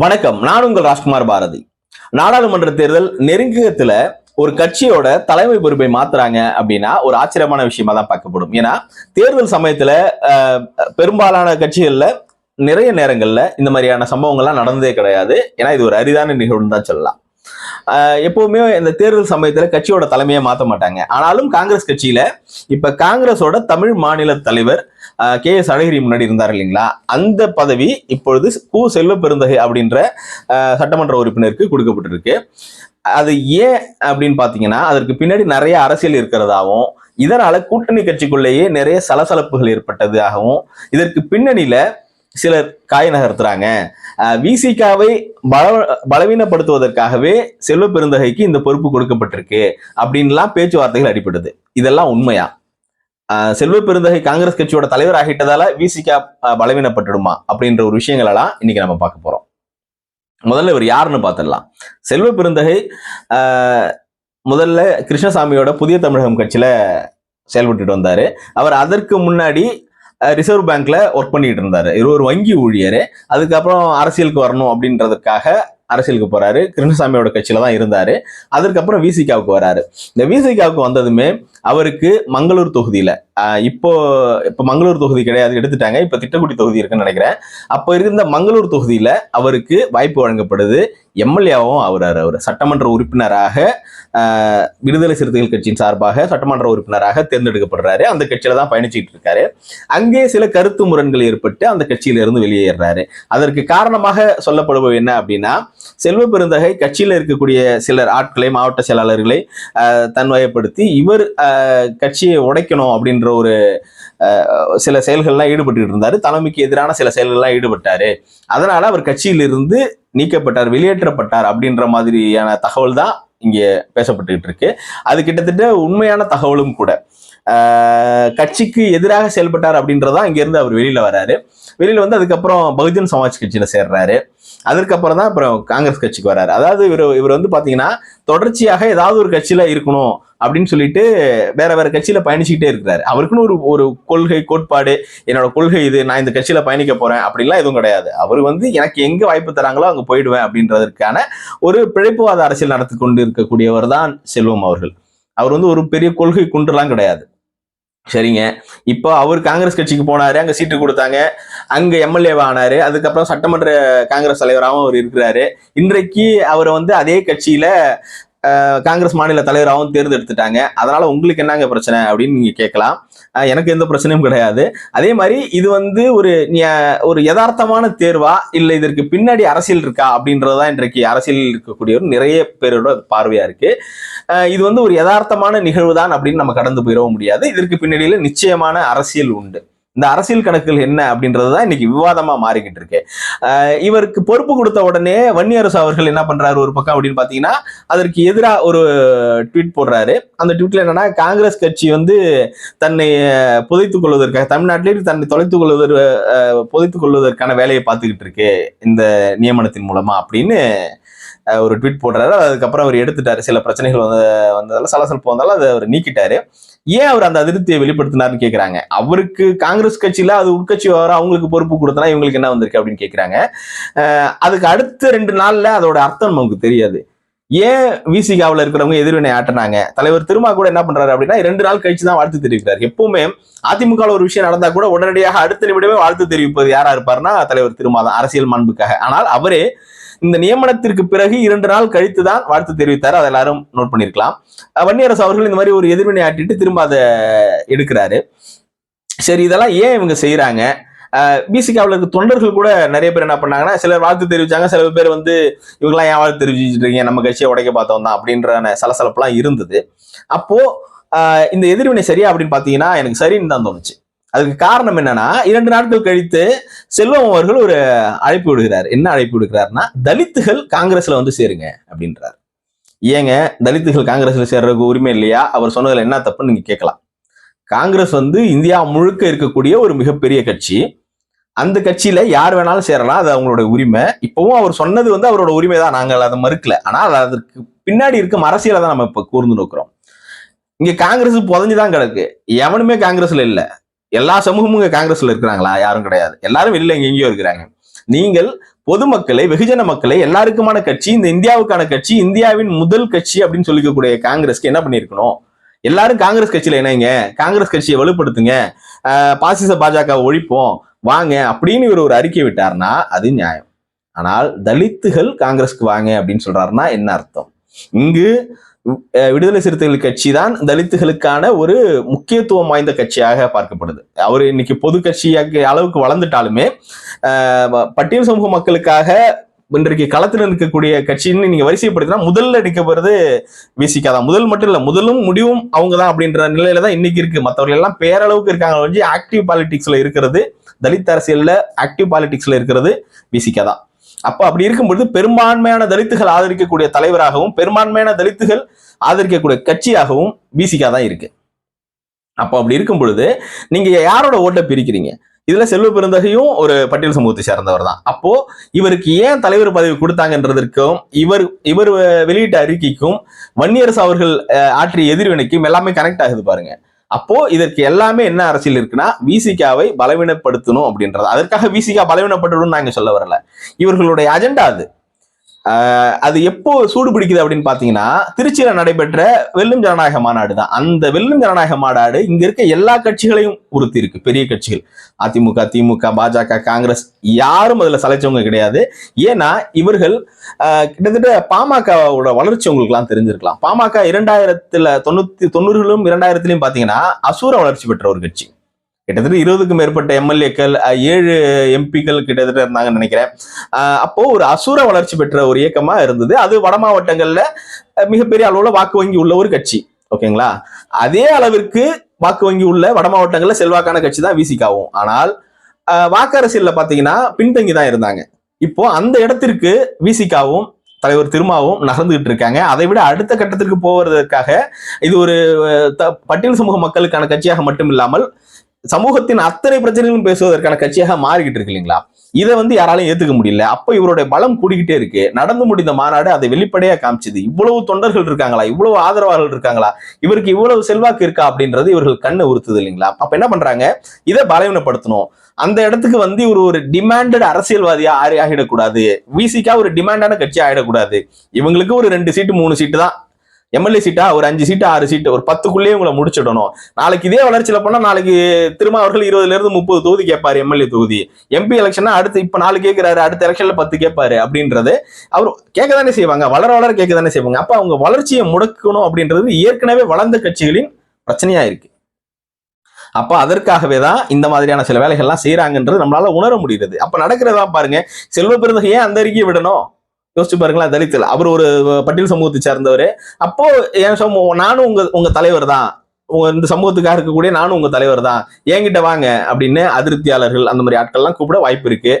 வணக்கம். நான் உங்கள் ராஜ்குமார் பாரதி. நாடாளுமன்ற தேர்தல் நெருங்கத்துல ஒரு கட்சியோட தலைமை பொறுப்பை மாத்துறாங்க அப்படின்னா ஒரு ஆச்சரியமான விஷயமா தான் பார்க்கப்படும். ஏன்னா தேர்தல் சமயத்துல பெரும்பாலான கட்சிகள்ல நிறைய நேரங்கள்ல இந்த மாதிரியான சம்பவங்கள்லாம் நடந்ததே கிடையாது. ஏன்னா இது ஒரு அரிதான நிகழ்வுன்னு தான் சொல்லலாம். எப்பவுமே இந்த தேர்தல் சமயத்துல கட்சியோட தலைமையை மாத்த மாட்டாங்க. ஆனாலும் காங்கிரஸ் கட்சியில இப்ப காங்கிரஸோட தமிழ் மாநில தலைவர் கே எஸ் அழகிரி முன்னாடி இருந்தார் இல்லைங்களா? அந்த பதவி இப்பொழுது கு செல்வ பெருந்தகை அப்படின்ற சட்டமன்ற உறுப்பினருக்கு கொடுக்கப்பட்டிருக்கு. அது ஏன் அப்படின்னு பாத்தீங்கன்னா அதற்கு பின்னாடி நிறைய அரசியல் இருக்கிறதாகவும் இதனால கூட்டணி கட்சிக்குள்ளேயே நிறைய சலசலப்புகள் ஏற்பட்டதாகவும் இதற்கு பின்னணியில சிலர் காய நகர்த்துறாங்க. விசிகாவை பல பலவீனப்படுத்துவதற்காகவே செல்வ பெருந்தகைக்கு இந்த பொறுப்பு கொடுக்கப்பட்டிருக்கு அப்படின்லாம் பேச்சுவார்த்தைகள் அடிபடுது. இதெல்லாம் உண்மையா? செல்வ பெருந்தகை காங்கிரஸ் கட்சியோட தலைவர் ஆகிட்டதால விசிகா பலவீனப்பட்டுடுமா அப்படின்ற ஒரு விஷயங்கள் எல்லாம் இன்னைக்கு நம்ம பார்க்க போறோம். முதல்ல இவர் யாருன்னு பார்த்துடலாம். செல்வ பெருந்தகை முதல்ல கிருஷ்ணசாமியோட புதிய தமிழகம் கட்சியில செயல்பட்டுட்டு வந்தாரு. அவர் அதற்கு முன்னாடி ரிசர்வ் பேங்க்ல ஒர்க் பண்ணிட்டு இருந்தாரு. இவர் ஒரு வங்கி ஊழியர். அதுக்கப்புறம் அரசியலுக்கு வரணும் அப்படின்றதுக்காக அரசியலுக்கு போறாரு. கிருஷ்ணசாமியோட கட்சியில தான் இருந்தாரு. அதுக்கப்புறம் விசிகாவுக்கு வராரு. இந்த விசிகாவுக்கு வந்ததுமே அவருக்கு மங்களூர் தொகுதியில இப்போ இப்போ மங்களூர் தொகுதி கிடையாது எடுத்துட்டாங்க. இப்போ திட்டக்குடி தொகுதி இருக்குன்னு நினைக்கிறேன். அப்போ இருந்த மங்களூர் தொகுதியில அவருக்கு வாய்ப்பு வழங்கப்படுது. எம்எல்ஏவும் அவர் அவர் சட்டமன்ற உறுப்பினராக விடுதலை சிறுத்தைகள் கட்சியின் சார்பாக சட்டமன்ற உறுப்பினராக தேர்ந்தெடுக்கப்படுறாரு. அந்த கட்சியில தான் பயணிச்சுட்டு இருக்காரு. அங்கே சில கருத்து முரண்கள் ஏற்பட்டு அந்த கட்சியில இருந்து வெளியேறாரு. அதற்கு காரணமாக சொல்லப்படுவது என்ன அப்படின்னா செல்வ பெருந்தகை கட்சியில இருக்கக்கூடிய சிலர் ஆட்களை மாவட்ட செயலாளர்களை தன்வயப்படுத்தி இவர் கட்சியை உடைக்கணும் அப்படின்ற ஒரு சில செயல்கள்லாம் ஈடுபட்டு இருந்தாரு. தலைமைக்கு எதிரான சில செயல்கள்லாம் ஈடுபட்டாரு. அதனால அவர் கட்சியிலிருந்து நீக்கப்பட்டார் வெளியேற்றப்பட்டார் அப்படின்ற மாதிரியான தகவல் தான் இங்கே பேசப்பட்டுக்கிட்டு இருக்கு. அது கிட்டத்தட்ட உண்மையான தகவலும் கூட. கட்சிக்கு எதிராக செயல்பட்டார் அப்படின்றதான் இங்கேருந்து அவர் வெளியில் வராரு வெளியில் வந்து அதுக்கப்புறம் பகுஜன் சமாஜ் கட்சியில் சேர்றாரு. அதற்கப்புறம் தான் அப்புறம் காங்கிரஸ் கட்சிக்கு வராரு அதாவது இவர் இவர் வந்து பார்த்தீங்கன்னா தொடர்ச்சியாக ஏதாவது ஒரு கட்சியில் இருக்கணும் அப்படின்னு சொல்லிட்டு வேற வேற கட்சியில பயணிச்சுக்கிட்டே இருக்கிறாரு. அவருக்குன்னு ஒரு ஒரு கொள்கை கோட்பாடு என்னோட கொள்கை இது நான் இந்த கட்சியில பயணிக்க போறேன் அப்படின்லாம் எதுவும் கிடையாது. அவர் வந்து எனக்கு எங்க வாய்ப்பு தராங்களோ அங்க போயிடுவேன் அப்படின்றதற்கான ஒரு பிழைப்புவாத அரசியல் நடத்தி கொண்டு இருக்கக்கூடியவர் தான் செல்வம் அவர்கள். அவர் வந்து ஒரு பெரிய கொள்கை குன்றுலாம் கிடையாது. சரிங்க. இப்போ அவர் காங்கிரஸ் கட்சிக்கு போனாரு அங்க சீட்டு கொடுத்தாங்க. அங்க எம்எல்ஏவா ஆனாரு. அதுக்கப்புறம் சட்டமன்ற காங்கிரஸ் தலைவராகவும் அவர் இருக்கிறாரு. இன்றைக்கு அவரை வந்து அதே கட்சியில காங்கிரஸ் மாநில தலைவராகவும் தேர்ந்தெடுத்துட்டாங்க. அதனால உங்களுக்கு என்னங்க பிரச்சனை அப்படின்னு நீங்க கேட்கலாம். எனக்கு எந்த பிரச்சனையும் கிடையாது. அதே மாதிரி இது வந்து ஒரு ஒரு யதார்த்தமான தேர்வா இல்ல இதற்கு பின்னாடி அரசியல் இருக்கா அப்படின்றதுதான் இன்றைக்கு அரசியலில் இருக்கக்கூடியவர் நிறைய பேரோட பார்வையா இருக்கு. இது வந்து ஒரு யதார்த்தமான நிகழ்வு தான் அப்படின்னு நம்ம கடந்து போயிடவும் முடியாது. இதற்கு பின்னாடியில நிச்சயமான அரசியல் உண்டு. இந்த அரசியல் கணக்குகள் என்ன அப்படின்றது தான் இன்னைக்கு விவாதமா மாறிக்கிட்டு இருக்கு. இவருக்கு பொறுப்பு கொடுத்த உடனே வன்னியரசு அவர்கள் என்ன பண்றாரு? ஒரு பக்கம் அப்படின்னு பாத்தீங்கன்னா அதற்கு எதிராக ஒரு ட்வீட் போடுறாரு. அந்த ட்வீட்ல என்னன்னா காங்கிரஸ் கட்சி வந்து தன்னை புதைத்துக் கொள்வதற்காக தமிழ்நாட்டிலே தன்னை தொலைத்துக் கொள்வதற்கு புதைத்துக் கொள்வதற்கான வேலையை பார்த்துக்கிட்டு இருக்கு இந்த நியமனத்தின் மூலமா அப்படின்னு ஒரு ட்வீட் போடுறாரு அதுக்கப்புறம் அவர் எடுத்துட்டாரு. சில பிரச்சனைகள் வந்து வந்ததால சலசலப்பு வந்தாலும் அதை அவர் நீக்கிட்டாரு. ஏன் அவர் அந்த அதிருப்தியை வெளிப்படுத்தினார்னு கேட்குறாங்க அவருக்கு காங்கிரஸ் கட்சியில அது உட்கட்சி வர அவங்களுக்கு பொறுப்பு கொடுத்தனா இவங்களுக்கு என்ன வந்திருக்கு அப்படின்னு கேட்குறாங்க அதுக்கு அடுத்த ரெண்டு நாள்ல அதோட அர்த்தம் நமக்கு தெரியாது. ஏன் விசிகாவில் இருக்கிறவங்க எதிர்வினை ஆட்டினாங்க? தலைவர் திருமா கூட என்ன பண்றாரு அப்படின்னா ரெண்டு நாள் கழிச்சு தான் வாழ்த்து தெரிவிக்கிறார். எப்பவுமே அதிமுக ஒரு விஷயம் நடந்தா கூட உடனடியாக அடுத்த நிமிடமே வாழ்த்து தெரிவிப்பது யாரா இருப்பாருன்னா தலைவர் திருமா தான் அரசியல் மாண்புக்காக. ஆனால் அவரே இந்த நியமனத்திற்கு பிறகு இரண்டு நாள் கழித்து தான் வாழ்த்து தெரிவித்தார். அதை எல்லாரும் நோட் பண்ணியிருக்கலாம். வன்னியரசு அவர்கள் இந்த மாதிரி ஒரு எதிர்வினை ஆட்டிட்டு திரும்ப அதை எடுக்கிறாரு. சரி இதெல்லாம் ஏன் இவங்க செய்யறாங்க பிசிகாவில் இருக்க தொண்டர்கள் கூட நிறைய பேர் என்ன பண்ணாங்கன்னா சிலர் வாழ்த்து தெரிவிச்சாங்க சில பேர் வந்து இவங்கெல்லாம் ஏன் வாழ்த்து தெரிவிச்சிட்டு இருக்கீங்க? நம்ம கட்சியை உடைக்க பார்த்தோம் தான் அப்படின்ற சலசலப்புலாம் இருந்தது. அப்போ இந்த எதிர்வினை சரியா அப்படின்னு பாத்தீங்கன்னா எனக்கு சரின்னு தான் தோணுச்சு. அதுக்கு காரணம் என்னன்னா இரண்டு நாட்கள் கழித்து செல்வம் அவர்கள் ஒரு அழைப்பு விடுகிறார். என்ன அழைப்பு விடுகிறார்னா தலித்துகள் காங்கிரஸ்ல வந்து சேருங்க அப்படின்றார். ஏங்க தலித்துகள் காங்கிரஸ்ல சேர்றதுக்கு உரிமை இல்லையா? அவர் சொன்னதுல என்ன தப்புன்னு நீங்க கேட்கலாம். காங்கிரஸ் வந்து இந்தியா முழுக்க இருக்கக்கூடிய ஒரு மிகப்பெரிய கட்சி. அந்த கட்சியில யார் வேணாலும் சேரலாம் அது அவங்களோட உரிமை. இப்பவும் அவர் சொன்னது வந்து அவரோட உரிமை தான் நாங்கள் அதை மறுக்கல. ஆனால் அதற்கு பின்னாடி இருக்கும் அரசியலை தான் நம்ம இப்ப கூர்ந்து நோக்கிறோம். இங்க காங்கிரஸ் புதஞ்சுதான் கிடக்கு. எவனுமே காங்கிரஸ்ல இல்லை. எல்லா சமூகமும் காங்கிரஸ்ல இருக்கிறாங்களா? யாரும் கிடையாது. எல்லாரும் வெளியில எங்கெங்கயோ இருக்கிறாங்க. நீங்கள் பொதுமக்களை வெகுஜன மக்களை எல்லாருக்குமான கட்சி இந்த இந்தியாவுக்கான கட்சி இந்தியாவின் முதல் கட்சி அப்படின்னு சொல்லிக்கக்கூடிய காங்கிரஸ்க்கு என்ன பண்ணிருக்கணும் எல்லாரும் காங்கிரஸ் கட்சியில இணைங்க காங்கிரஸ் கட்சியை வலுப்படுத்துங்க. பாசிச பாஜக ஒழிப்போம். வாங்க அப்படின்னு இவர் ஒரு அறிக்கை விட்டார்னா அது நியாயம். ஆனால் தலித்துகள் காங்கிரஸ்க்கு வாங்க அப்படின்னு சொல்றாருன்னா என்ன அர்த்தம்? இங்கு விடுதலை சிறுத்தைகள் கட்சி தான் தலித்துகளுக்கான ஒரு முக்கியத்துவம் வாய்ந்த கட்சியாக பார்க்கப்படுது. அவர் இன்னைக்கு பொது கட்சியாக அளவுக்கு வளர்ந்துட்டாலுமே பட்டியல் சமூக மக்களுக்காக இன்றைக்கு களத்தில் இருக்கக்கூடிய கட்சின்னு நீங்க வரிசைப்படுத்தினா முதல்ல நிற்கப்படுறது விசிகா தான். முதல் மட்டும் இல்லை முதலும் முடிவும் அவங்க தான் அப்படின்ற நிலையில தான் இன்னைக்கு இருக்கு. மற்றவர்கள் எல்லாம் பேரளவுக்கு இருக்காங்க வந்து ஆக்டிவ் பாலிடிக்ஸ்ல இருக்கிறது தலித் அரசியல்ல ஆக்டிவ் பாலிடிக்ஸ்ல இருக்கிறது விசிகா தான். அப்ப அப்படி இருக்கும்பொழுது பெரும்பான்மையான தலித்துகள் ஆதரிக்கக்கூடிய தலைவராகவும் பெரும்பான்மையான தலித்துகள் ஆதரிக்கக்கூடிய கட்சியாகவும் பிசிகா தான் இருக்கு. அப்போ அப்படி இருக்கும் பொழுது நீங்க யாரோட ஓட்டை பிரிக்கிறீங்க? இதுல செல்வ பெருந்தகையும் ஒரு பட்டியல் சமூகத்தை சேர்ந்தவர் தான். அப்போ இவருக்கு ஏன் தலைவர் பதவி கொடுத்தாங்கன்றதற்கும் இவர் இவர் வெளியிட்ட அறிக்கைக்கும் வன்னியரசு அவர்கள் ஆற்றிய எதிர்வினைக்கும் எல்லாமே கனெக்ட் ஆகுது பாருங்க. அப்போ இதற்கு எல்லாமே என்ன அரசியல் இருக்குன்னா விசிகாவை பலவீனப்படுத்தணும் அப்படின்றது. அதற்காக விசிகா பலவீனப்பட்டுடும் நாங்க சொல்ல வரல. இவர்களுடைய அஜெண்டா அது. அது எப்போ சூடு பிடிக்குது அப்படின்னு பாத்தீங்கன்னா திருச்சியில நடைபெற்ற வெல்லும் ஜனநாயக மாநாடு தான். அந்த வெல்லும் ஜனநாயக மாநாடு இங்க இருக்க எல்லா கட்சிகளையும் உறுத்தி இருக்கு. பெரிய கட்சிகள் அதிமுக திமுக பாஜக காங்கிரஸ் யாரும் அதுல சலைச்சவங்க கிடையாது. ஏன்னா இவர்கள் கிட்டத்தட்ட பாமகவோட வளர்ச்சி உங்களுக்கு எல்லாம் தெரிஞ்சிருக்கலாம். பாமக இரண்டாயிரத்துல தொண்ணூத்தி தொண்ணூறுகளும் இரண்டாயிரத்திலையும் பாத்தீங்கன்னா அசூர வளர்ச்சி பெற்ற ஒரு கட்சி. கிட்டத்தட்ட இருபதுக்கும் மேற்பட்ட எம்எல்ஏக்கள் ஏழு எம்பிக்கள் கிட்டத்தட்ட இருந்தாங்கன்னு நினைக்கிறேன். அப்போ ஒரு அசுர வளர்ச்சி பெற்ற ஒரு இயக்கமா இருந்தது. அது வட மாவட்டங்கள்ல மிகப்பெரிய அளவுல வாக்கு வங்கி உள்ள ஒரு கட்சி. ஓகேங்களா? அதே அளவிற்கு வாக்கு வங்கி உள்ள வட மாவட்டங்கள்ல செல்வாக்கான கட்சி தான் விசிகாவும். ஆனால் வாக்கரசியல்ல பாத்தீங்கன்னா பின்தங்கி தான் இருந்தாங்க. இப்போ அந்த இடத்திற்கு விசிகாவும் தலைவர் திருமாவும் நகர்ந்துகிட்டு இருக்காங்க. அதை விட அடுத்த கட்டத்திற்கு போவதற்காக இது ஒரு த- பட்டியல் சமூக மக்களுக்கான கட்சியாக மட்டும் இல்லாமல் சமூகத்தின் அத்தனை பிரச்சனைகளும் பேசுவதற்கான கட்சியாக மாறிக்கிட்டு இருக்கு இல்லைங்களா? இதை வந்து யாராலையும் ஏத்துக்க முடியல. அப்போ இவருடைய பலம் கூடிக்கிட்டே இருக்கு. நடந்து முடிந்த மாநாடு அதை வெளிப்படையா காமிச்சது. இவ்வளவு தொண்டர்கள் இருக்காங்களா? இவ்வளவு ஆதரவாளர்கள் இருக்காங்களா? இவருக்கு இவ்வளவு செல்வாக்கு இருக்கா அப்படின்றது இவர்கள் கண்ணை உறுத்துது இல்லைங்களா? அப்ப என்ன பண்றாங்க? இதை பலவீனப்படுத்தணும். அந்த இடத்துக்கு வந்து இவர் ஒரு டிமாண்டட் அரசியல்வாதியா ஆறி ஆகிடக்கூடாது. விசிக்கா ஒரு டிமாண்டான கட்சி ஆகிடக்கூடாது. இவங்களுக்கு ஒரு ரெண்டு சீட்டு மூணு சீட்டு தான் எம்எல்ஏ சீட்டா ஒரு அஞ்சு சீட்டு ஆறு சீட்டு ஒரு பத்துக்குள்ளேயே உங்களை முடிச்சிடணும். நாளைக்கு இதே வளர்ச்சியில போனா நாளைக்கு திரும்ப அவர்கள் இருபதுல இருந்து முப்பது தொகுதி கேட்பாரு எம்எல்ஏ தொகுதி. எம்பி எலெக்ஷனா அடுத்து இப்ப நாலு கேட்கிறாரு அடுத்த எலெக்ஷன்ல பத்து கேட்பாரு அப்படின்றது அவர் கேட்க தானே செய்வாங்க. வளர வளர கேட்க தானே செய்வாங்க. அப்ப அவங்க வளர்ச்சியை முடக்கணும் அப்படின்றது ஏற்கனவே வளர்ந்த கட்சிகளின் பிரச்சனையா இருக்கு. அப்போ அதற்காகவே தான் இந்த மாதிரியான சில வேலைகள்லாம் செய்கிறாங்கன்றது நம்மளால உணர முடியுது அப்போ நடக்கிறதா பாருங்க. செல்வ பெருந்தகை ஏன் அந்த அறிக்கையை விடணும். யோசிச்சு பாருங்களேன் தலித்தில் அவர் ஒரு பட்டியல் சமூகத்தை சேர்ந்தவர். அப்போ என் சமூகம் நானும் உங்க உங்க தலைவர் தான். உங்க இந்த சமூகத்துக்காக இருக்கக்கூடிய நானும் உங்க தலைவர் தான். என்கிட்ட வாங்க அப்படின்னு அதிருப்தியாளர்கள் அந்த மாதிரி ஆட்கள்லாம் கூப்பிட வாய்ப்பு இருக்கு.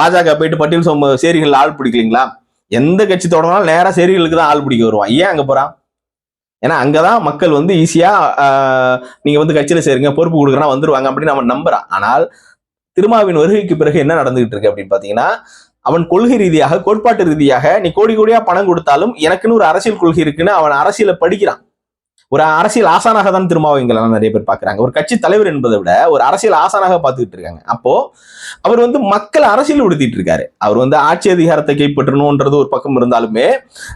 பாஜக போயிட்டு பட்டியல் சமூக சேரிகள் ஆள் பிடிக்கலீங்களா? எந்த கட்சி தொடங்கினாலும் நேரா சேரிகளுக்கு தான் ஆள் பிடிக்க வருவான். ஏன் அங்கே போறான்? ஏன்னா அங்கதான் மக்கள் வந்து ஈஸியா நீங்க வந்து கட்சியில சேருங்க பொறுப்பு கொடுக்குறா வந்துருவாங்க அப்படின்னு நம்ம நம்புறான். ஆனால் திருமாவின் வருகைக்கு பிறகு என்ன நடந்துகிட்டு இருக்கு அப்படின்னு பாத்தீங்கன்னா அவன் கொள்கை ரீதியாக கோட்பாட்டு ரீதியாக நீ கோடி கோடியா பணம் கொடுத்தாலும் எனக்குன்னு ஒரு அரசியல் கொள்கை இருக்குன்னு அவன் அரசியலை படிக்கிறான். ஒரு அரசியல் ஆசானாக தான் திருமாவை நிறைய பேர் பாக்குறாங்க ஒரு கட்சி தலைவர் என்பதை விட ஒரு அரசியல் ஆசானாக பார்த்துக்கிட்டு இருக்காங்க. அப்போ அவர் வந்து மக்கள் அரசியல் உடுத்திட்டு இருக்காரு. அவர் வந்து ஆட்சி அதிகாரத்தை கைப்பற்றணும்ன்றது ஒரு பக்கம் இருந்தாலுமே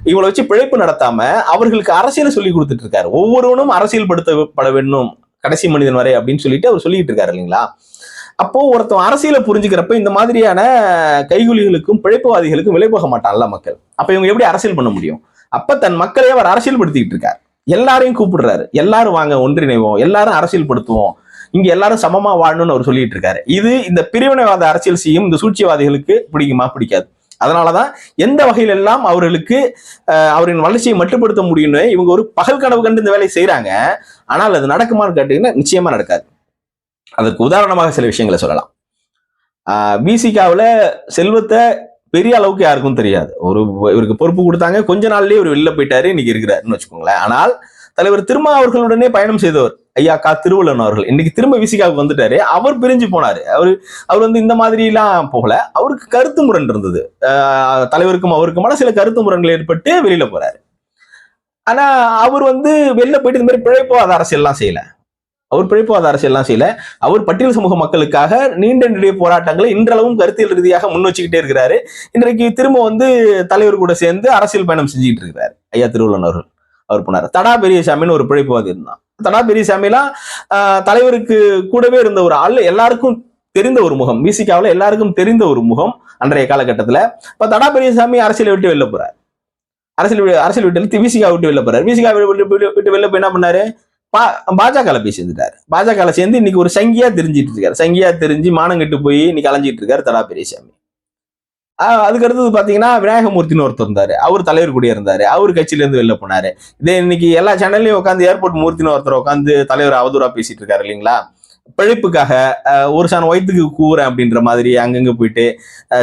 இவங்களை வச்சு பிழைப்பு நடத்தாம அவர்களுக்கு அரசியலை சொல்லி கொடுத்துட்டு இருக்காரு. ஒவ்வொருவனும் அரசியல் படுத்தப்பட வேண்டும். கடைசி மனிதன் வரை அப்படின்னு சொல்லிட்டு அவர் சொல்லிட்டு இருக்காரு இல்லைங்களா? அப்போ ஒருத்தன் அரசியலை புரிஞ்சுக்கிறப்ப இந்த மாதிரியான கைகூலிகளுக்கும் பிழைப்புவாதிகளுக்கும் விலை போக மாட்டான்ல மக்கள். அப்ப இவங்க எப்படி அரசியல் பண்ண முடியும்? அப்ப தன் மக்களையே அவர் அரசியல் படுத்திக்கிட்டு இருக்காரு. எல்லாரையும் கூப்பிடுறாரு. எல்லாரும் வாங்க ஒன்றிணைவோம். எல்லாரும் அரசியல் படுத்துவோம் இங்க எல்லாரும் சமமா வாழணும்னு அவர் சொல்லிட்டு இருக்காரு. இது இந்த பிரிவினைவாத அரசியல் செய்யும் இந்த சூழ்ச்சிவாதிகளுக்கு பிடிக்குமா? பிடிக்காது. அதனாலதான் எந்த வகையில எல்லாம் அவர்களுக்கு அவரின் வளர்ச்சியை மட்டுப்படுத்த முடியும்னு இவங்க ஒரு பகல் கனவு கண்டு இந்த வேலையை செய்யறாங்க ஆனால் அது நடக்குமான்னு கேட்டீங்கன்னா நிச்சயமா நடக்காது. அதற்கு உதாரணமாக சில விஷயங்களை சொல்லலாம். பிசிகாவில் செல்வத்தை பெரிய அளவுக்கு யாருக்கும் தெரியாது. ஒரு இவருக்கு பொறுப்பு கொடுத்தாங்க. கொஞ்ச நாள்லயே இவர் வெளில போயிட்டாரு. இன்னைக்கு இருக்கிறாருன்னு வச்சுக்கோங்களேன். ஆனால் தலைவர் திருமா அவர்களுடனே பயணம் செய்தவர் ஐயா கா. திருவள்ளன் அவர்கள். இன்னைக்கு திரும்ப விசிகாவுக்கு வந்துட்டாரு. அவர் பிரிஞ்சு போனாரு. அவர் அவர் வந்து இந்த மாதிரி எல்லாம் போகல. அவருக்கு கருத்து முரண் இருந்தது. தலைவருக்கும் அவருக்குமான சில கருத்து முரண்கள் ஏற்பட்டு வெளியில போறாரு. ஆனா அவர் வந்து வெளில போயிட்டு இந்த மாதிரி பிழைப்போ அது அரசியல்லாம் செய்யலை. அவர் பிழைப்புவாத அரசியல்லாம் செய்யல. அவர் பட்டியல் சமூக மக்களுக்காக நீண்ட நெடிய போராட்டங்களை இன்றளவும் கருத்தியல் ரீதியாக முன் வச்சுக்கிட்டே இருக்கிறாரு. இன்றைக்கு திரும்ப வந்து தலைவர் கூட சேர்ந்து அரசியல் பயணம் செஞ்சுக்கிட்டு இருக்கிறாரு. ஐயா திருவள்ளன் அவர்கள் அவர் போனார். தடா பெரியசாமின்னு ஒரு பிழைப்புவாதி இருந்தான் தடா பெரியசாமிலாம் ஆஹ், தலைவருக்கு கூடவே இருந்த ஒரு ஆள் எல்லாருக்கும் தெரிந்த ஒரு முகம் விசிகாவில் எல்லாருக்கும் தெரிந்த ஒரு முகம் அன்றைய காலகட்டத்துல. இப்போ தடா பெரியசாமி அரசியலை விட்டு வெளில போறார். அரசியல் அரசியல் வீட்டில் விசிகா விட்டு வெளில போறார். விசிகா விட்டு விட்டு வெளில போய் என்ன பண்ணாரு? பாஜக போய் சேர்ந்துட்டாரு. பாஜக சேர்ந்து இன்னைக்கு ஒரு சங்கியா தெரிஞ்சிட்டு இருக்காரு சங்கியா தெரிஞ்சு மானங்கட்டு போய் இன்னைக்கு அலைஞ்சிட்டு இருக்காரு தடா பெரியசாமி ஆஹ் அதுக்கு அடுத்தது விநாயகமூர்த்தின்னு ஒருத்தர் இருந்தாரு. அவர் தலைவர் கூட இருந்தாரு. அவர் கட்சியிலேருந்து வெளில போனாரு. இதே இன்னைக்கு எல்லா சேனல்லையும் உட்காந்து ஏர்போர்ட் மூர்த்தின்னு ஒருத்தர் உட்காந்து தலைவர் அவதூறா பேசிட்டு இருக்காரு இல்லைங்களா? பிழைப்புக்காக ஒரு சாண வயிற்றுக்கு கூறேன் அப்படின்ற மாதிரி அங்கங்கே போயிட்டு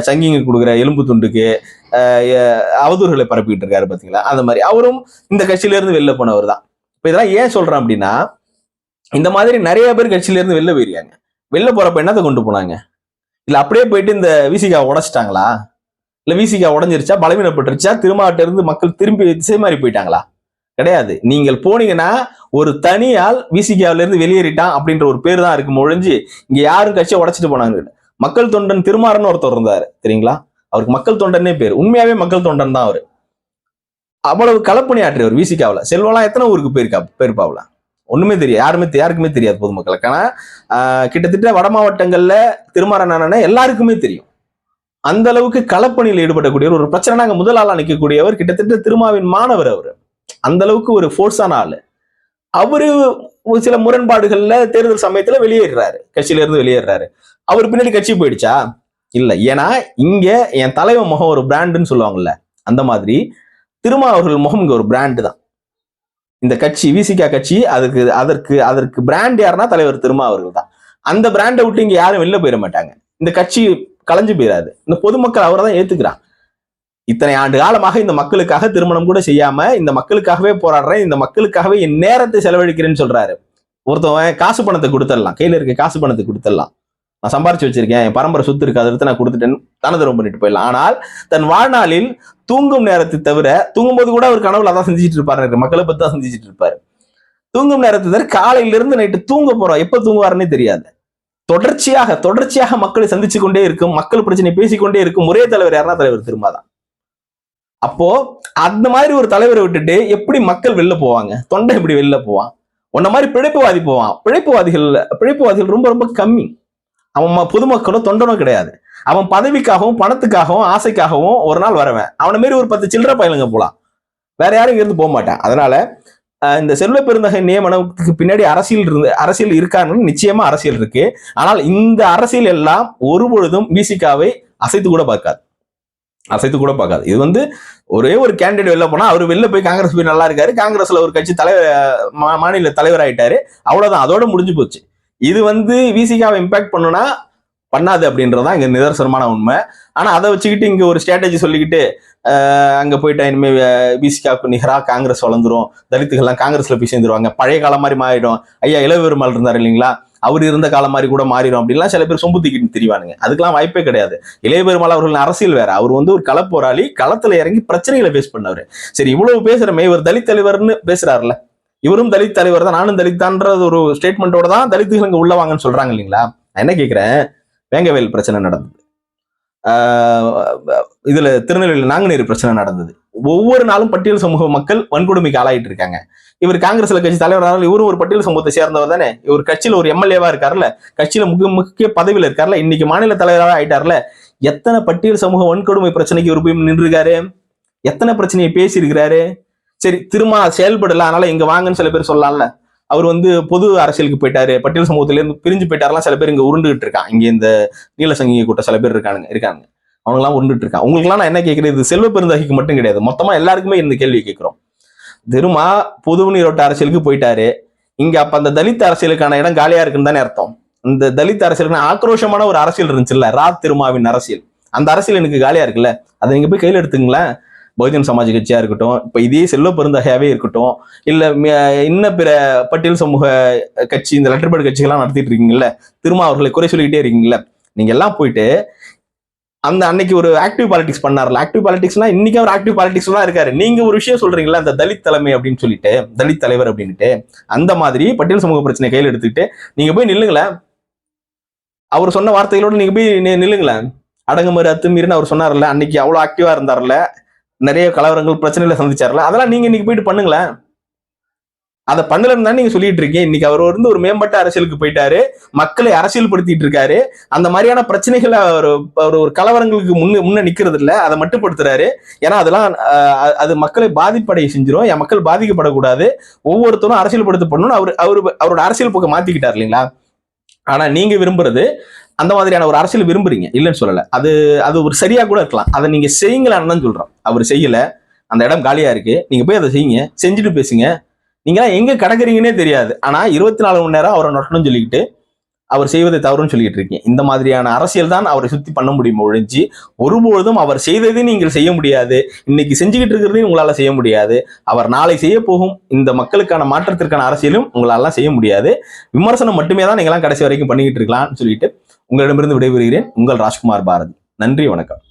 சங்கிங்க கொடுக்குற எலும்பு துண்டுக்கு அவதூறுகளை பரப்பிட்டு இருக்காரு பார்த்தீங்களா அந்த மாதிரி. அவரும் இந்த கட்சியிலேருந்து வெளில போனவர் தான் இப்போ இதெல்லாம் ஏன் சொல்கிறேன் அப்படின்னா இந்த மாதிரி நிறைய பேர் கட்சியிலேருந்து வெளில போயிருக்காங்க. வெளில போகிறப்ப என்னத்தை கொண்டு போனாங்க? இல்லை அப்படியே போயிட்டு இந்த விசிகா உடச்சிட்டாங்களா? இல்லை விசிகா உடஞ்சிருச்சா? பலவீனப்பட்டுருச்சா? திருமாவட்ட மக்கள் திரும்பி திசை மாறி போயிட்டாங்களா? கிடையாது. நீங்கள் போனீங்கன்னா ஒரு தனியால் விசிகாவிலேருந்து வெளியேறிட்டான் அப்படின்ற ஒரு பேர் தான் இருக்கு. ஒழிஞ்சு இங்கே யாரும் கட்சியை உடச்சிட்டு போனாங்க மக்கள் தொண்டன் திருமாறன்னு ஒருத்தர் இருந்தார். தெரியுங்களா? அவருக்கு மக்கள் தொண்டனே பேர். உண்மையாவே மக்கள் தொண்டன் தான் அவர். அவ்வளவு களப்பணி ஆற்றியவர் விசிகாவில். செல்வம்லாம் எத்தனை ஊருக்கு போயிருக்கா? போயிருப்பாவில். ஒண்ணுமே தெரியாது. யாருமே யாருக்குமே தெரியாது பொதுமக்களுக்கு. ஆனா ஆஹ், கிட்டத்தட்ட வட மாவட்டங்கள்ல திருமாறன் எல்லாருக்குமே தெரியும். அந்த அளவுக்கு களப்பணியில் ஈடுபடக்கூடியவர் ஒரு பிரச்சனை அங்க முதல் ஆளா நிற்கக்கூடியவர் கிட்டத்தட்ட திருமாவின் மாணவர் அவர். அந்த அளவுக்கு ஒரு ஃபோர்ஸான ஆளு. அவரு ஒரு சில முரண்பாடுகள்ல தேர்தல் சமயத்துல வெளியேறாரு கட்சியில இருந்து வெளியேறாரு அவர் பின்னாடி கட்சி போயிடுச்சா? இல்ல. ஏன்னா இங்க என் தலைவன் முகம் ஒரு பிராண்டுன்னு சொல்லுவாங்கல்ல. அந்த மாதிரி திருமா அவர்கள் முகம் இங்க ஒரு பிராண்டு தான். இந்த கட்சி விசிகா கட்சி அதுக்கு அதற்கு அதற்கு பிராண்ட் யாருன்னா தலைவர் திருமா அவர்கள் தான். அந்த பிராண்டை விட்டு இங்க யாரும் வெளில போயிட மாட்டாங்க. இந்த கட்சி கலைஞ்சு போயிடாது இந்த பொதுமக்கள் அவரை தான் ஏத்துக்கிறான். இத்தனை ஆண்டு காலமாக இந்த மக்களுக்காக திருமணம் கூட செய்யாம இந்த மக்களுக்காகவே போராடுறேன் இந்த மக்களுக்காகவே என் நேரத்தை செலவழிக்கிறேன்னு சொல்றாரு. ஒருத்தவன் காசு பணத்தை கொடுத்துடலாம். கையில இருக்க காசு பணத்தை கொடுத்துடலாம். நான் சம்பாரிச்சு வச்சிருக்கேன். என் பரம்பரை சொத்து இருக்கு அதை எடுத்து நான் கொடுத்துட்டேன்னு தனதரம் பண்ணிட்டு போயிடலாம். ஆனால் தன் வாழ்நாளில் தூங்கும் நேரத்தை தவிர தூங்கும்போது கூட அவர் கனவுல அதான் செஞ்சுட்டு இருப்பாரு. மக்களை பத்தி தான் செஞ்சுட்டு இருப்பாரு. தூங்கும் நேரத்தை தவிர காலையில இருந்து நைட்டு தூங்க போறோம். எப்ப தூங்குவாருன்னே தெரியாது. தொடர்ச்சியாக தொடர்ச்சியாக மக்களை சந்திச்சு கொண்டே இருக்கும். மக்கள் பிரச்சனை பேசிக்கொண்டே இருக்கும். ஒரே தலைவர் யாருன்னா தலைவர் திருமாதான் அப்போ அந்த மாதிரி ஒரு தலைவரை விட்டுட்டு எப்படி மக்கள் வெளில போவாங்க? தொண்டை எப்படி வெளில போவான்? உன்ன மாதிரி பிழைப்புவாதி போவான். பிழைப்புவாதிகள் பிழைப்புவாதிகள் ரொம்ப ரொம்ப கம்மி. அவன் பொதுமக்களும் தொண்டனும் கிடையாது. அவன் பதவிக்காகவும் பணத்துக்காகவும் ஆசைக்காகவும் ஒரு நாள் வரவன். அவனை மாரி ஒரு பத்து சில்லற பயலுங்க போலாம். வேற யாரும் இருந்து போக மாட்டான் அதனால இந்த செல்வ பெருந்தகை நியமனத்துக்கு பின்னாடி அரசியல் இருந்து அரசியல் இருக்காங்கன்னு நிச்சயமா அரசியல் இருக்கு. ஆனால் இந்த அரசியல் எல்லாம் ஒருபொழுதும் விசிகாவை அசைத்து கூட பார்க்காது. அசைத்து கூட பார்க்காது. இது வந்து ஒரே ஒரு கேண்டிடேட் வெளில போனா அவர் வெளில போய் காங்கிரஸ் போய் நல்லா இருக்காரு. காங்கிரஸ்ல ஒரு கட்சி தலைவர் மா- மாநில தலைவர் ஆயிட்டாரு. அவ்வளவுதான். அதோட முடிஞ்சு போச்சு. இது வந்து விசிகாவை இம்பாக்ட் பண்ணுனா பண்ணாது அப்படின்றதான் இங்க நிதர்சனமான உண்மை. ஆனா அதை வச்சுக்கிட்டு இங்க ஒரு ஸ்ட்ராட்டஜி சொல்லிக்கிட்டு அங்கே அங்க போயிட்டா இனிமே விசிகாவுக்கு நிகரா காங்கிரஸ் வளர்ந்துரும். தலித்துகள்லாம் காங்கிரஸ்ல போய் சேர்ந்துருவாங்க. பழைய காலம் மாதிரி மாறிடும். ஐயா இளவெருமாள் இருந்தார் இல்லைங்களா? அவர் இருந்த காலம் மாதிரி கூட மாறிடும் அப்படின்லாம் சில பேர் சொம்பு தூக்கிட்டு தெரிவானுங்க. அதுக்கெல்லாம் வாய்ப்பே கிடையாது. இளைய பெருமாள் அவர்கள் அரசியல் வேற. அவர் வந்து ஒரு களப்போராளி களத்துல இறங்கி பிரச்சனைகளை ஃபேஸ் பண்ணவர். சரி இவ்வளவு பேசுறமே இவர் தலித் தலைவர்னு பேசுறாருல இவரும் தலித் தலைவர் தான் நானும் தலித்தான்றது ஒரு ஸ்டேட்மெண்ட்டோட தான் தலித்துகள் இங்க உள்ள வாங்கன்னு சொல்றாங்க இல்லைங்களா? நான் என்ன கேக்குறேன்? வேங்கவேல் பிரச்சனை நடந்தது. இதில் இதுல திருநெல்வேலியில் நாங்குநேரி பிரச்சனை நடந்தது. ஒவ்வொரு நாளும் பட்டியல் சமூக மக்கள் வன்கொடுமைக்கு ஆளாயிட்டு இருக்காங்க. இவர் காங்கிரஸ்ல கட்சி தலைவராக இவரும் ஒரு பட்டியல் சமூகத்தை சேர்ந்தவர் தானே? இவர் கட்சியில ஒரு எம்எல்ஏவா இருக்காருல்ல? கட்சியில முக்கிய முக்கிய பதவியில இருக்காருல்ல? இன்னைக்கு மாநில தலைவராக ஆயிட்டார்ல எத்தனை பட்டியல் சமூக வன்கொடுமை பிரச்சனைக்கு இவர் போய் நின்றுருக்காரு? எத்தனை பிரச்சனையை பேசியிருக்கிறாரு? சரி திரும்ப செயல்படல அதனால இங்க வாங்கன்னு சில பேர் சொல்லலாம்ல அவர் வந்து பொது அரசியலுக்கு போயிட்டாரு பட்டியல் சமூகத்துல இருந்து பிரிஞ்சு போயிட்டாரெல்லாம் சில பேர் இங்க உருண்டுகிட்டு இருக்கான் இங்க இந்த நீலசங்கிய கூட்டம் சில பேர் இருக்கானுங்க இருக்காங்க. அவங்கெல்லாம் உருண்டுட்டு இருக்கான் உங்களுக்குலாம் நான் என்ன கேட்கிறேன்? இது செல்வ பெருந்தகைக்கு மட்டும் கிடையாது. மொத்தமா எல்லாருக்குமே இந்த கேள்வி கேட்கிறோம். திருமா பொது நீரோட்ட அரசியலுக்கு போயிட்டாரு. இங்க அப்ப அந்த தலித் அரசியலுக்கான இடம் காலியா இருக்குன்னு தானே அர்த்தம். இந்த தலித் அரசியலுக்கு ஆக்ரோஷமான ஒரு அரசியல் இருந்துச்சுல்ல ரா திருமாவின் அரசியல். அந்த அரசியல் எனக்கு காலியா இருக்குல்ல? அதை நீங்க போய் கையில எடுத்துங்களேன். பகுஜன் சமாஜ் கட்சியா இருக்கட்டும் இப்ப இதே செல்வ பெருந்தகையாவே இருக்கட்டும் இல்ல இன்னும் இன்ன பிற பட்டியல் சமூக கட்சி இந்த லெட்டர்பேர்டு கட்சிகள்லாம் நடத்திட்டு இருக்கீங்கல்ல திருமா அவர்களை குறை சொல்லிக்கிட்டே இருக்கீங்கல்ல நீங்க எல்லாம் போயிட்டு அந்த அன்னைக்கு ஒரு ஆக்டிவ் பாலிடிக்ஸ் பண்ணார்ல ஆக்டிவ் பாலிடிக்ஸ்னா இன்னைக்கு அவர் ஆக்டிவ் பாலிடிக்ஸ் தான் இருக்காரு. நீங்க ஒரு விஷயம் சொல்றீங்களா அந்த தலித் தலைமை அப்படின்னு சொல்லிட்டு தலித் தலைவர் அப்படின்ட்டு அந்த மாதிரி பட்டியல் சமூக பிரச்சனை கையில் எடுத்துக்கிட்டு நீங்க போய் நில்லுங்களேன். அவர் சொன்ன வார்த்தைகளோட நீங்க போய் நில்லுங்களேன். அடங்குமாறு அத்துமீறின்னு அவர் சொன்னார்ல அன்னைக்கு அவ்வளவு ஆக்டிவா இருந்தார்ல நிறைய கலவரங்கள் பிரச்சனைகளை சந்திச்சார்ல? அதெல்லாம் நீங்க இன்னைக்கு போயிட்டு பண்ணுங்களேன். அதை பண்ணலன்னு தான் நீங்க சொல்லிட்டு இருக்கீங்க. இன்னைக்கு அவர் வந்து ஒரு மேம்பட்ட அரசியலுக்கு போயிட்டாரு. மக்களை அரசியல் படுத்திட்டு இருக்காரு. அந்த மாதிரியான பிரச்சனைகளை அவர் அவர் ஒரு கலவரங்களுக்கு முன்ன முன்ன நிக்கிறது இல்ல அதை மட்டுப்படுத்துறாரு. ஏன்னா அதெல்லாம் அது மக்களை பாதிப்படைய செஞ்சிடும் என் மக்கள் பாதிக்கப்படக்கூடாது. ஒவ்வொருத்தரும் அரசியல் படுத்தப்படணும்னு அவர் அவர் அவரோட அரசியல் பக்கம் மாத்திக்கிட்டார் இல்லைங்களா? ஆனா நீங்க விரும்புறது அந்த மாதிரியான ஒரு அரசியல் விரும்புறீங்க. இல்லைன்னு சொல்லலை. அது அது ஒரு சரியா கூட இருக்கலாம். அதை நீங்க செய்யுங்களான்னு தான் சொல்றோம். அவர் செய்யல. அந்த இடம் காலியா இருக்கு. நீங்க போய் அதை செய்யுங்க. செஞ்சுட்டு பேசுங்க. நீங்களாம் எங்க கிடக்குறீங்கன்னே தெரியாது. ஆனா இருபத்தி நாலு மணி நேரம் அவரை நொட்டணும்னு சொல்லிக்கிட்டு அவர் செய்வதை தவறுன்னு சொல்லிட்டு இருக்கீங்க. இந்த மாதிரியான அரசியல் தான் அவரை சுத்தி பண்ண முடியும் ஒழிஞ்சு ஒருபொழுதும் அவர் செய்ததை நீங்கள் செய்ய முடியாது. இன்னைக்கு செஞ்சுக்கிட்டு இருக்கிறதையும் உங்களால செய்ய முடியாது. அவர் நாளை செய்ய போகும். இந்த மக்களுக்கான மாற்றத்திற்கான அரசியலும் உங்களால செய்ய முடியாது. விமர்சனம் மட்டுமே தான் நீங்களாம் கடைசி வரைக்கும் பண்ணிக்கிட்டு இருக்கலாம்னு சொல்லிட்டு உங்களிடமிருந்து விடைபெறுகிறேன் உங்கள் ராஜ்குமார் பாரதி. நன்றி வணக்கம்.